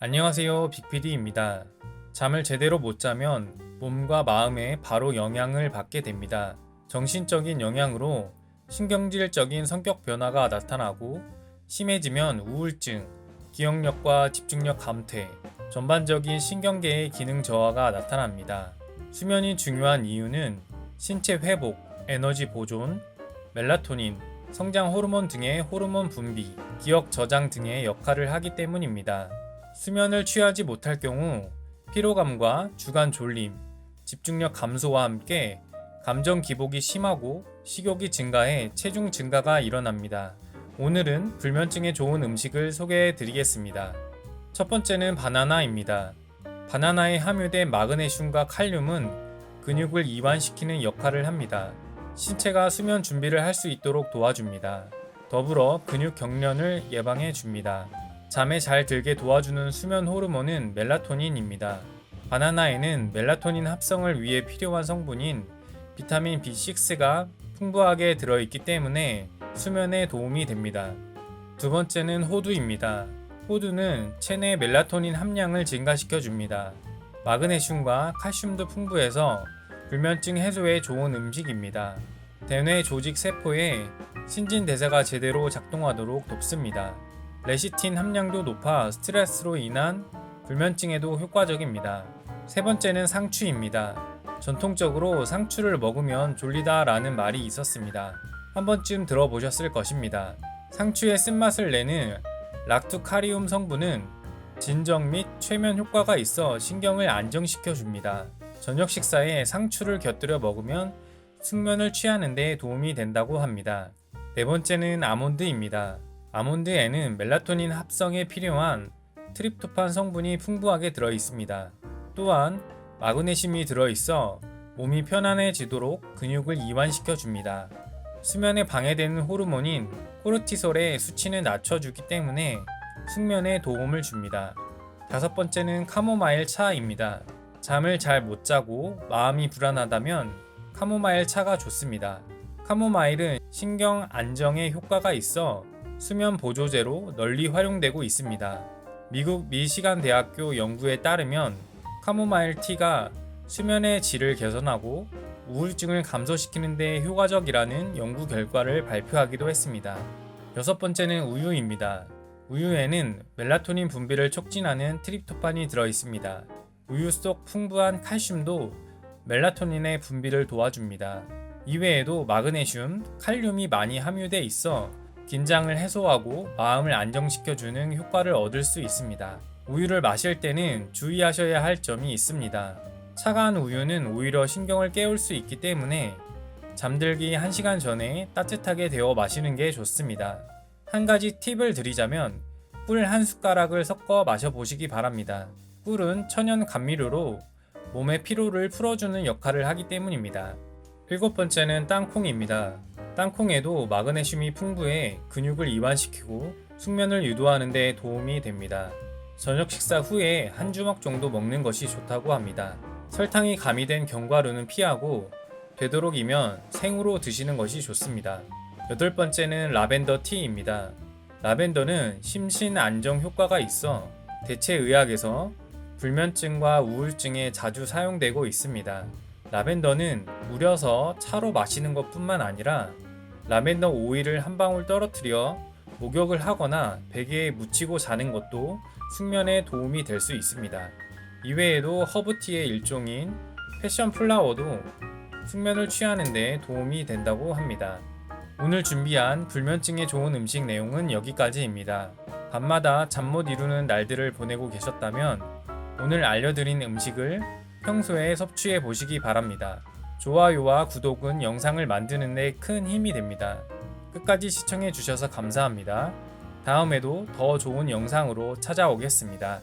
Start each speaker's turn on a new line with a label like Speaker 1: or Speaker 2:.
Speaker 1: 안녕하세요. 빅PD입니다. 잠을 제대로 못 자면 몸과 마음에 바로 영향을 받게 됩니다. 정신적인 영향으로 신경질적인 성격 변화가 나타나고 심해지면 우울증, 기억력과 집중력 감퇴, 전반적인 신경계의 기능 저하가 나타납니다. 수면이 중요한 이유는 신체 회복, 에너지 보존, 멜라토닌, 성장 호르몬 등의 호르몬 분비, 기억 저장 등의 역할을 하기 때문입니다. 수면을 취하지 못할 경우 피로감과 주간 졸림, 집중력 감소와 함께 감정 기복이 심하고 식욕이 증가해 체중 증가가 일어납니다. 오늘은 불면증에 좋은 음식을 소개해 드리겠습니다. 첫 번째는 바나나입니다. 바나나에 함유된 마그네슘과 칼륨은 근육을 이완시키는 역할을 합니다. 신체가 수면 준비를 할 수 있도록 도와줍니다. 더불어 근육 경련을 예방해 줍니다. 잠에 잘 들게 도와주는 수면 호르몬은 멜라토닌입니다. 바나나에는 멜라토닌 합성을 위해 필요한 성분인 비타민 B6가 풍부하게 들어있기 때문에 수면에 도움이 됩니다. 두 번째는 호두입니다. 호두는 체내 멜라토닌 함량을 증가시켜 줍니다. 마그네슘과 칼슘도 풍부해서 불면증 해소에 좋은 음식입니다. 대뇌 조직 세포에 신진대사가 제대로 작동하도록 돕습니다. 레시틴 함량도 높아 스트레스로 인한 불면증에도 효과적입니다. 세 번째는 상추입니다. 전통적으로 상추를 먹으면 졸리다 라는 말이 있었습니다. 한 번쯤 들어보셨을 것입니다. 상추의 쓴맛을 내는 락투카리움 성분은 진정 및 최면 효과가 있어 신경을 안정시켜 줍니다. 저녁 식사에 상추를 곁들여 먹으면 숙면을 취하는 데 도움이 된다고 합니다. 네 번째는 아몬드입니다. 아몬드에는 멜라토닌 합성에 필요한 트립토판 성분이 풍부하게 들어 있습니다. 또한 마그네슘이 들어 있어 몸이 편안해지도록 근육을 이완시켜 줍니다. 수면에 방해되는 호르몬인 코르티솔의 수치는 낮춰주기 때문에 숙면에 도움을 줍니다. 다섯 번째는 카모마일 차입니다. 잠을 잘 못 자고 마음이 불안하다면 카모마일 차가 좋습니다. 카모마일은 신경 안정에 효과가 있어 수면 보조제로 널리 활용되고 있습니다. 미국 미시간 대학교 연구에 따르면 카모마일 티가 수면의 질을 개선하고 우울증을 감소시키는 데 효과적이라는 연구 결과를 발표하기도 했습니다. 여섯 번째는 우유입니다. 우유에는 멜라토닌 분비를 촉진하는 트립토판이 들어 있습니다. 우유 속 풍부한 칼슘도 멜라토닌의 분비를 도와줍니다. 이외에도 마그네슘, 칼륨이 많이 함유돼 있어 긴장을 해소하고 마음을 안정시켜주는 효과를 얻을 수 있습니다. 우유를 마실 때는 주의하셔야 할 점이 있습니다. 차가운 우유는 오히려 신경을 깨울 수 있기 때문에 잠들기 1시간 전에 따뜻하게 데워 마시는 게 좋습니다. 한 가지 팁을 드리자면 꿀 한 숟가락을 섞어 마셔보시기 바랍니다. 꿀은 천연 감미료로 몸의 피로를 풀어주는 역할을 하기 때문입니다. 일곱 번째는 땅콩입니다. 땅콩에도 마그네슘이 풍부해 근육을 이완시키고 숙면을 유도하는 데 도움이 됩니다. 저녁 식사 후에 한 주먹 정도 먹는 것이 좋다고 합니다. 설탕이 가미된 견과류는 피하고 되도록이면 생으로 드시는 것이 좋습니다. 여덟 번째는 라벤더 티입니다. 라벤더는 심신 안정 효과가 있어 대체 의학에서 불면증과 우울증에 자주 사용되고 있습니다. 라벤더는 우려서 차로 마시는 것 뿐만 아니라 라벤더 오일을 한 방울 떨어뜨려 목욕을 하거나 베개에 묻히고 자는 것도 숙면에 도움이 될 수 있습니다. 이외에도 허브티의 일종인 패션 플라워도 숙면을 취하는 데 도움이 된다고 합니다. 오늘 준비한 불면증에 좋은 음식 내용은 여기까지입니다. 밤마다 잠 못 이루는 날들을 보내고 계셨다면 오늘 알려드린 음식을 평소에 섭취해 보시기 바랍니다. 좋아요와 구독은 영상을 만드는 데 큰 힘이 됩니다. 끝까지 시청해 주셔서 감사합니다. 다음에도 더 좋은 영상으로 찾아오겠습니다.